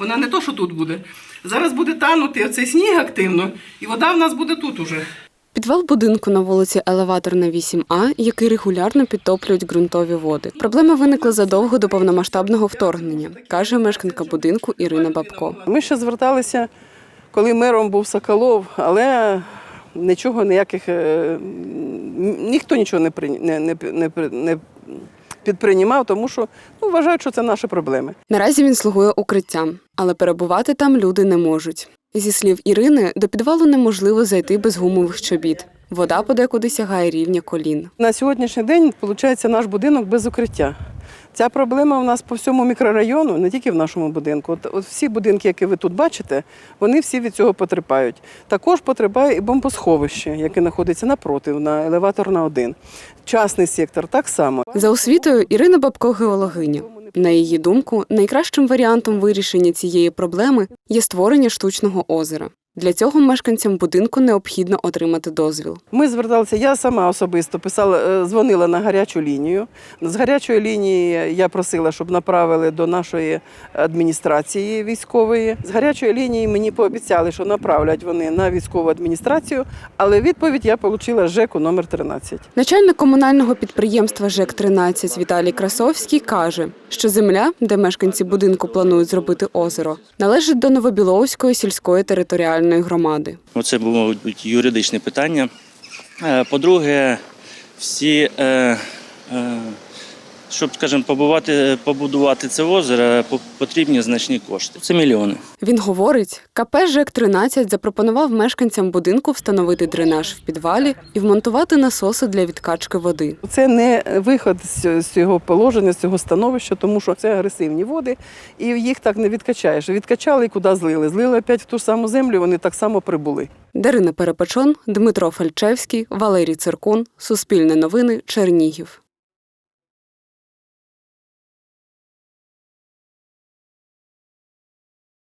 Вона не то, що тут буде. Зараз буде танути оцей сніг активно, і вода в нас буде тут уже. Підвал будинку на вулиці Елеваторна 8А, який регулярно підтоплюють ґрунтові води. Проблема виникла задовго до повномасштабного вторгнення, каже мешканка будинку Ірина Бабко. Ми ще зверталися, коли мером був Соколов, але нічого ніяких е, ніхто нічого не, при- не, не, не, не підприймав, тому що ну, вважають, що це наші проблеми. Наразі він слугує укриттям, але перебувати там люди не можуть. Зі слів Ірини, до підвалу неможливо зайти без гумових чобіт. Вода подекуди сягає рівня колін. На сьогоднішній день виходить наш будинок без укриття. Ця проблема в нас по всьому мікрорайону, не тільки в нашому будинку. От, от всі будинки, які ви тут бачите, вони всі від цього потерпають. Також потерпає і бомбосховище, яке знаходиться напротив на елеватор на 1. Частний сектор так само. За освітою Ірина Бабко геологиня. На її думку, найкращим варіантом вирішення цієї проблеми є створення штучного озера. Для цього мешканцям будинку необхідно отримати дозвіл. Ми зверталися, я сама особисто писала, е, дзвонила на гарячу лінію. З гарячої лінії я просила, щоб направили до нашої адміністрації військової. З гарячої лінії мені пообіцяли, що направлять вони на військову адміністрацію, але відповідь я отримала з ЖЕКу номер 13. Начальник комунального підприємства ЖЕК 13 Віталій Красовський каже, що земля, де мешканці будинку планують зробити озеро, належить до Новобіловської сільської територіальної громади. Оце було юридичне питання. Е, По-друге, всі, е, е, щоб, скажімо, побувати, побудувати це озеро, потрібні значні кошти. Це мільйони. Він говорить, КП ЖЕК 13 запропонував мешканцям будинку встановити дренаж в підвалі і вмонтувати насоси для відкачки води. Це не виход з з цього положення, з цього становища, тому що це агресивні води, і їх так не відкачаєш. Відкачали і куди злили. Злили опять в ту саму землю, вони так само прибули. Дарина Перепечон, Дмитро Фальчевський, Валерій Циркун, Суспільне новини, Чернігів.